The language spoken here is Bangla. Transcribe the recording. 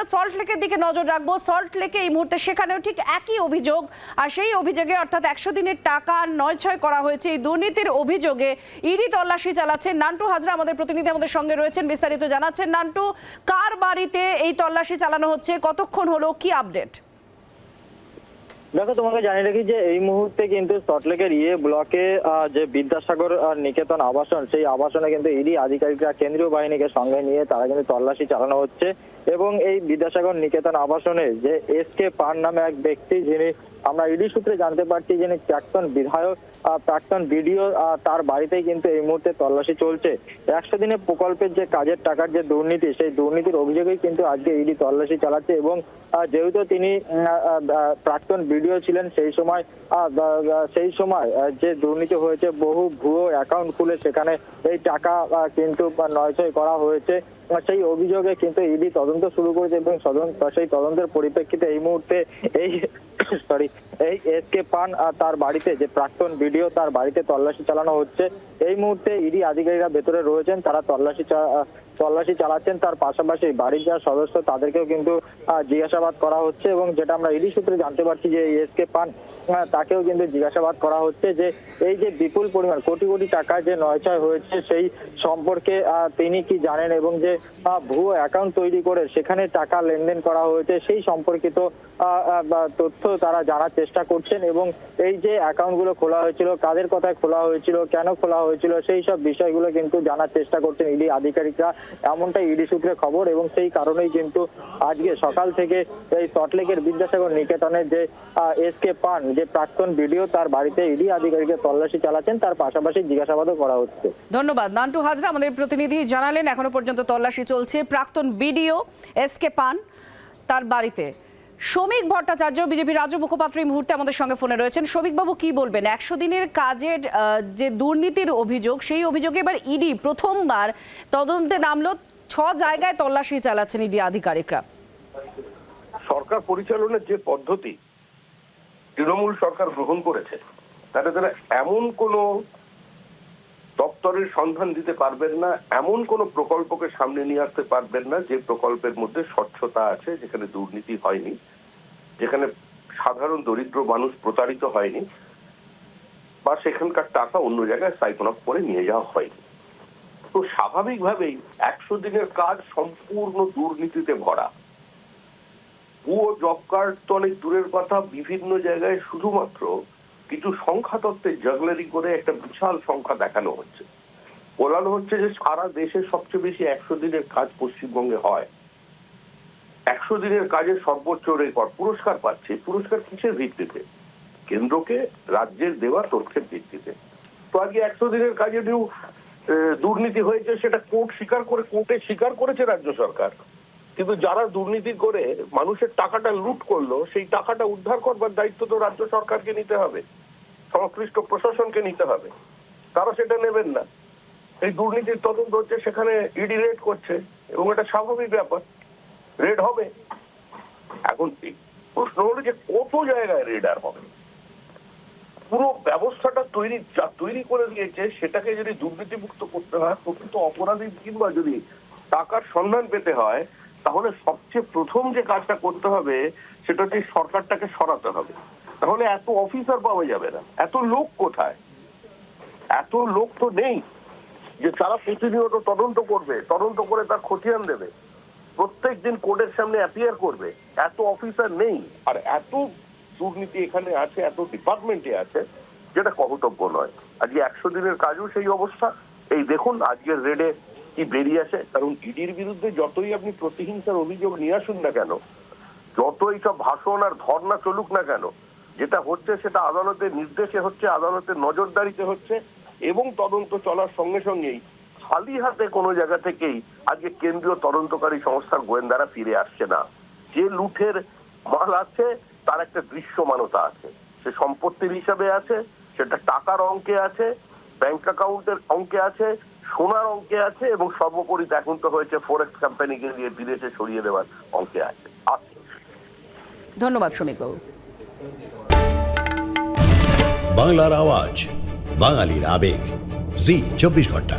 আমরা সল্ট লেকের দিকে নজর রাখব। সল্ট লেকে এই মুহূর্তে সেখানেও ঠিক একই অভিযোগ। আর সেই অভিযোগে অর্থাৎ একশো দিনের টাকা নয় ছয় করা হয়েছে। এই দুর্নীতির অভিযোগে ইডি তল্লাশি চালাচ্ছে নান্টু হাজরা। আমাদের প্রতিনিধি আমাদের সঙ্গে রয়েছেন, বিস্তারিত জানাচ্ছেন। নান্টু, কার বাড়িতে এই তল্লাশি চালানো হচ্ছে? কতক্ষণ হলো? কি আপডেট? দেখো, তোমাকে জানিয়ে রাখি যে এই মুহূর্তে কিন্তু সল্টলেকের ইয়ে ব্লকে যে বিদ্যাসাগর নিকেতন আবাসন, সেই আবাসনে কিন্তু ইডি আধিকারিকরা, কেন্দ্রীয় বাহিনীকে সঙ্গে নিয়ে তারা কিন্তু তল্লাশি চালানো হচ্ছে। এবং এই বিদ্যাসাগর নিকেতন আবাসনে যে এস কে পান নামে এক ব্যক্তি, যিনি আমরা ইডি সূত্রে জানতে পারছি যিনি প্রাক্তন বিধায়ক প্রাক্তন বিডিও তার বাড়িতেই কিন্তু এই মুহূর্তে তল্লাশি চলছে। একশো দিনে প্রকল্পের যে কাজের টাকার যে দুর্নীতি, সেই দুর্নীতির অভিযোগেই কিন্তু আজকে ইডি তল্লাশি চালাচ্ছে এবং যেহেতু তিনি প্রাক্তন বিডিও ছিলেন, সেই সময় সেই সময় যে দুর্নীতি হয়েছে, বহু ভুয়ো অ্যাকাউন্ট খুলে সেখানে এই টাকা কিন্তু নয়ছয় করা হয়েছে। সেই অভিযোগে কিন্তু ইডি তদন্ত শুরু করেছে এবং সেই তদন্তের পরিপ্রেক্ষিতে এই মুহূর্তে এই সরি এই এস কে পান তার বাড়িতে যে প্রাক্তন বিডিও তার বাড়িতে তল্লাশি চালানো হচ্ছে। এই মুহূর্তে ইডি আধিকারিকরা ভেতরে রয়েছেন, তারা তল্লাশি তল্লাশি চালাচ্ছেন। তার পাশাপাশি বাড়ির যারা সদস্য, তাদেরকেও কিন্তু জিজ্ঞাসাবাদ করা হচ্ছে এবং যেটা আমরা ইডি সূত্রে জানতে পারছি যে এস কে পান তাকেও কিন্তু জিজ্ঞাসাবাদ করা হচ্ছে যে এই যে বিপুল পরিমাণ, কোটি কোটি টাকা যে নয়ছয় হয়েছে, সেই সম্পর্কে তিনি কি জানেন এবং যে ভুয়ো অ্যাকাউন্ট তৈরি করে সেখানে টাকা লেনদেন করা হয়েছে, সেই সম্পর্কিত তথ্য তারা জানার চেষ্টা করছেন এবং এই যে অ্যাকাউন্টগুলো খোলা হয়েছিল, কাদের কথায় খোলা হয়েছিল, কেন খোলা হয়েছিল, সেই সব বিষয়গুলো কিন্তু জানার চেষ্টা করছেন ইডি আধিকারিকরা। এমনটাই ইডি সূত্রে খবর এবং সেই কারণেই কিন্তু আজকে সকাল থেকে এই সল্টলেকের বিদ্যাসাগর নিকেতনের যে এস কে পান, যে প্রাক্তন ভিডিও তার বাড়িতে ইডি আধিকারিকের তল্লাশি চালাচ্ছেন। তার পাশাপাশি জিজ্ঞাসাবাদও করা হচ্ছে। ধন্যবাদ। নান্টু হাজরা, আমাদের প্রতিনিধি জানালেন, এখনও পর্যন্ত তল্লাশি চলছে। প্রাক্তন বিডিও এস কে পান, তার বাড়িতে। শ্রমিক ভট্টাচার্য বিজেপি রাজ্য মুখপাত্র এই মুহূর্তে আমাদের সঙ্গে ফোনে রয়েছেন। শ্রমিকবাবু, কি বলবেন? একশো দিনের কাজের যে দুর্নীতির অভিযোগ, সেই অভিযোগে এবার ইডি প্রথমবার তদন্তে নামলো। ছ জায়গায় তল্লাশি চালাচ্ছেন ইডি আধিকারিকরা। সরকার পরিচালনার যে পদ্ধতি তৃণমূল সরকার গ্রহণ করেছে, তাতে তারা এমন কোন দপ্তরের সন্ধান দিতে পারবেন না, এমন কোন প্রকল্পকে সামনে নিয়ে আসতে পারবেন না, যে প্রকল্পের মধ্যে স্বচ্ছতা আছে, যেখানে দুর্নীতি হয়নি। যেখানে সাধারণ দরিদ্র মানুষ প্রতারিত হয়নি, বা সেখানকার টাকা অন্য জায়গায় সাইকন অফ করে নিয়ে যাওয়া হয়নি। তো স্বাভাবিকভাবেই একশো দিনের কাজ সম্পূর্ণ দুর্নীতিতে ভরা। ভুয়ো জব কার্ড তো অনেক দূরের কথা, বিভিন্ন জায়গায় শুধুমাত্র কিছু সংখ্যা তত্ত্বের জাগলারি করে একটা বিশাল সংখ্যা দেখানো হচ্ছে। বলানো হচ্ছে যে সারা দেশে সবচেয়ে বেশি একশো দিনের কাজ পশ্চিমবঙ্গে হয়। একশো দিনের কাজে সর্বোচ্চ রেকর্ড পুরস্কার পাচ্ছে পুরস্কার কিসের ভিত্তিতে? কেন্দ্রকে রাজ্যের দেওয়া তথ্যের ভিত্তিতে। তো আজকে একশো দিনের কাজে আহ, দুর্নীতি হয়েছে সেটা কোর্ট স্বীকার করে কোর্টে স্বীকার করেছে রাজ্য সরকার। কিন্তু যারা দুর্নীতি করে মানুষের টাকাটা লুট করল সেই টাকাটা উদ্ধার করবার দায়িত্ব তো রাজ্য সরকারকে নিতে হবে। সংশ্লিষ্ট প্রশাসনকে নিতে হবে। তারা সেটা নেবেন না। এই দুর্নীতির তদন্ত হচ্ছে সেখানে ইডি রেড করছে এবং এটা স্বাভাবিক ব্যাপার। রেড হবে। এখন প্রশ্ন হলো যে কত জায়গায় রেড আর হবে? পুরো ব্যবস্থাটা তৈরি, যা তৈরি করে দিয়েছে, সেটাকে যদি দুর্নীতিমুক্ত করতে হয়, প্রকৃত অপরাধী কিংবা যদি টাকার সন্ধান পেতে হয়, তাহলে সবচেয়ে প্রথম যে কাজটা করতে হবে, সেটা হচ্ছে সরকারটাকে সরাতে হবে। তাহলে এত অফিসার পাওয়া যাবে না। এত লোক কোথায়? এত লোক তো নেই যে তারা প্রতিনিয়ত তদন্ত করবে, তদন্ত করে তার খতিয়ান দেবে। প্রত্যেক দিন কোর্টের সামনে অ্যাপিয়ার করবে, এত অফিসার নেই। আর এত দুর্নীতি এখানে আছে, এত ডিপার্টমেন্টে আছে, যেটা কহতব্য নয়। আজকে একশো দিনের কাজও সেই অবস্থা। এই দেখুন আজকের রেডে কি বেরিয়ে আসে। কারণ ইডির বিরুদ্ধে যতই আপনি প্রতিহিংসার অভিযোগ নিয়ে আসুন না কেন, যতই সব ভাষণ আর ধর্ণা চলুক না কেন, যেটা হচ্ছে সেটা আদালতের নির্দেশে হচ্ছে, আদালতের নজরদারিতে হচ্ছে, এবং তদন্ত চলার সঙ্গে সঙ্গেই খালি হাতে কোনো জায়গা থেকেই আজকে কেন্দ্রীয় তদন্তকারী সংস্থার গোয়েন্দারা ফিরে আসছে না। যে লুঠের মাল আছে তার একটা দৃশ্যমানতা আছে। সে সম্পত্তির হিসাবে আছে সেটা টাকার অঙ্কে আছে ব্যাংক অ্যাকাউন্টের অঙ্কে আছে সোনার অঙ্কে আছে এবং সর্বোপরি এখন তো হয়েছে ফরেক্স কোম্পানিকে দিয়ে বিদেশে সরিয়ে দেওয়ার অঙ্কে আছে। আছে। ধন্যবাদ শ্রমিকবাবু। বাংলার আওয়াজ বাঙালির আবেগ। জি চব্বিশ ঘণ্টা।